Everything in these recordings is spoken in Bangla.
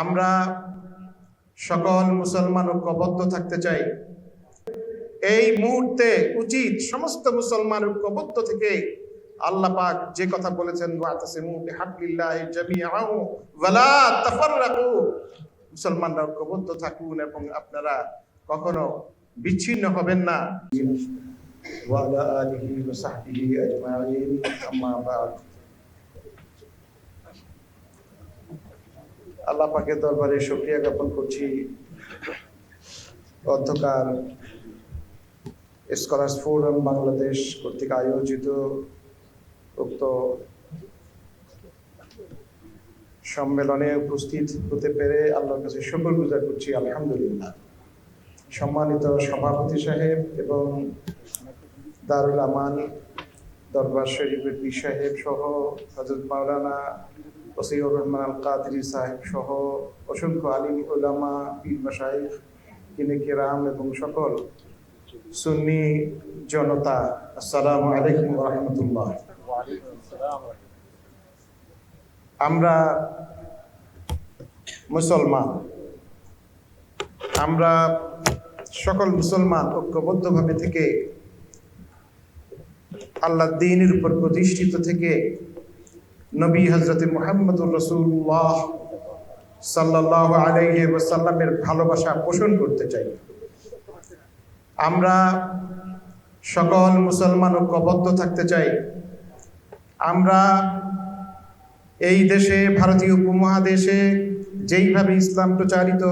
আমরা সকল মুসলমান ঐক্যবদ্ধ থাকতে চাই। এই মুহূর্তে উচিত সমস্ত মুসলমান ঐক্যবদ্ধ থেকে আল্লাহ পাক যে কথা বলেছেন মুসলমানরা ঐক্যবদ্ধ থাকুন এবং আপনারা কখনো বিচ্ছিন্ন হবেন না। ওয়ালা আলিহি ওয়া সাহবিহি আজমাইন, আম্মা আল্লাহ পাকের দরবারে শুকরিয়া জ্ঞাপন করছি। অধ্যকার স্কলার্স ফোরাম বাংলাদেশ কর্তৃক আয়োজিত উক্ত সম্মেলনে উপস্থিত হতে পেরে আল্লাহর কাছে শুকর গুজার করছি, আলহামদুলিল্লাহ। সম্মানিত সভাপতি সাহেব এবং দারুল আমান দরবার শরীফের পীর সাহেব সহ হজরত মাওলানা ওসিউর রহমান আল কাদরি সাহেব সহ অসংখ্য আলিম ওলামা পীর মাসাইফ কিনে কেরাম এবং সকল সুন্নি জনতা, আসসালামু আলাইকুম রহমতুল্লাহ। আমরা মুসলমান, আমরা সকল মুসলমান ঐক্যবদ্ধভাবে থেকে আল্লাহ দিনের উপর প্রতিষ্ঠিত থেকে নবী হজরত মোহাম্মদুর রসুল্লাহ সাল্লাহ আলাইহি ভালোবাসা পোষণ করতে চাই। আমরা সকল মুসলমান ঐক্যবদ্ধ থাকতে চাই। আমরা এই দেশে, ভারতীয় উপমহাদেশে যেইভাবে ইসলাম প্রচারিত,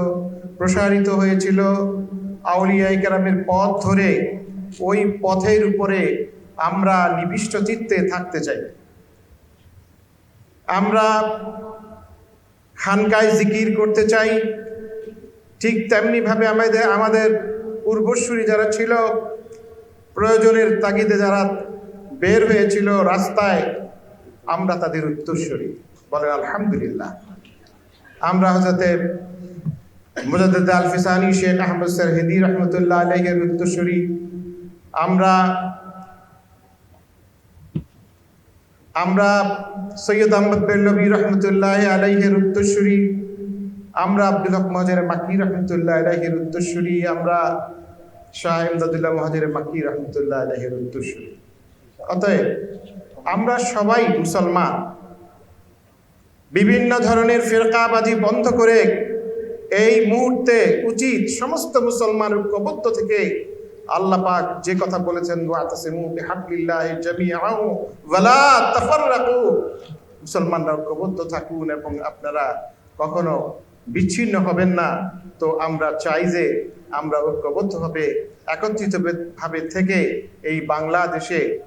প্রসারিত হয়েছিল আউলিয়াই কেরামের পথ ধরে ওই পথের উপরে আমরা নিবিষ্ট চিত্তে থাকতে চাই। আমরা খানকায় জিকির করতে চাই। ঠিক তেমনিভাবে আমাদের আমাদের পূর্বসূরি যারা ছিল, প্রয়োজনের তাগিদে যারা বের হয়েছিল রাস্তায়, আমরা তাদের উত্তরস্বরী বলেন আলহামদুলিল্লাহ। আমরা হজরতে মুজাদ্দিদ আল ফিসানি শেখ আহমদ স্যার হেদি রহমতুল্লাহ আলাইহের উত্তরস্বরী আমরা আমরা সৈয়দ আহমদ বেল্লবী রহমতুল্লাহ আলাইহের উত্তরসূরি, আমরা আব্দুল হক মহাজের মাকি রহমতুল্লাহ আলাইহের উত্তরসূরি, আমরা শাহ ইমদাদুল্লাহ মহাজের মাকি রহমতুল্লাহ আলাইহের উত্তরসূরি। অতএব আমরা সবাই মুসলমান। বিভিন্ন ধরনের ফেরকাবাজি বন্ধ করে এই মুহূর্তে উচিত সমস্ত মুসলমান ঐক্যবদ্ধ থেকে আল্লাহ পাক যে কথা বলেছেন মুসলমানরা ঐক্যবদ্ধ থাকুন এবং আপনারা কখনো বিচ্ছিন্ন হবেন না। তো আমরা চাই যে আমরা ঐক্যবদ্ধভাবে একত্রিত ভাবে থেকে এই বাংলাদেশে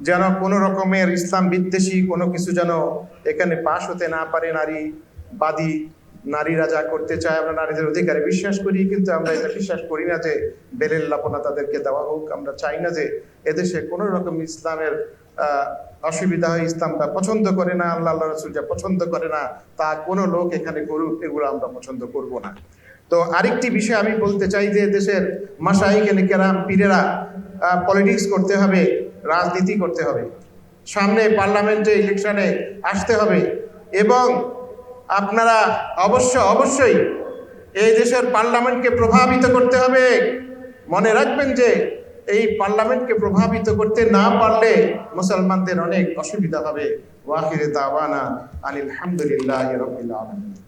যেন কোনো রকমের ইসলাম বিদ্বেষী কোনো কিছু যেন এখানে পাশ হতে না পারে নারী বাদী নারীরা যা করতে চায়, আমরা নারীদের অধিকারে বিশ্বাস করি, কিন্তু আমরা এটা বিশ্বাস করি না যে বেলের লাপনা তাদেরকে দেওয়া হোক। আমরা চাই না যে এদেশে কোনো রকম ইসলামের অসুবিধা হয় ইসলামটা পছন্দ করে না, আল্লাহ আল্লাহ রসুল যা পছন্দ করে না, তা কোনো লোক এখানে করুক, এগুলো আমরা পছন্দ করব না। তো আরেকটি বিষয় আমি বলতে চাই যে দেশের মাসাইকেন কেরাম পীরেরা পলিটিক্স করতে হবে, রাজনীতি করতে হবে। সামনে পার্লামেন্টে ইলেকশনে আসতে হবে এবং আপনারা অবশ্য, অবশ্যই এই দেশের পার্লামেন্টকে প্রভাবিত করতে হবে। মনে রাখবেন যে এই পার্লামেন্টকে প্রভাবিত করতে না পারলে মুসলমানদের অনেক অসুবিধা হবে। ওয়াহিরে দাওয়ানা আনিল রবিল্লা রবিল আলমিন।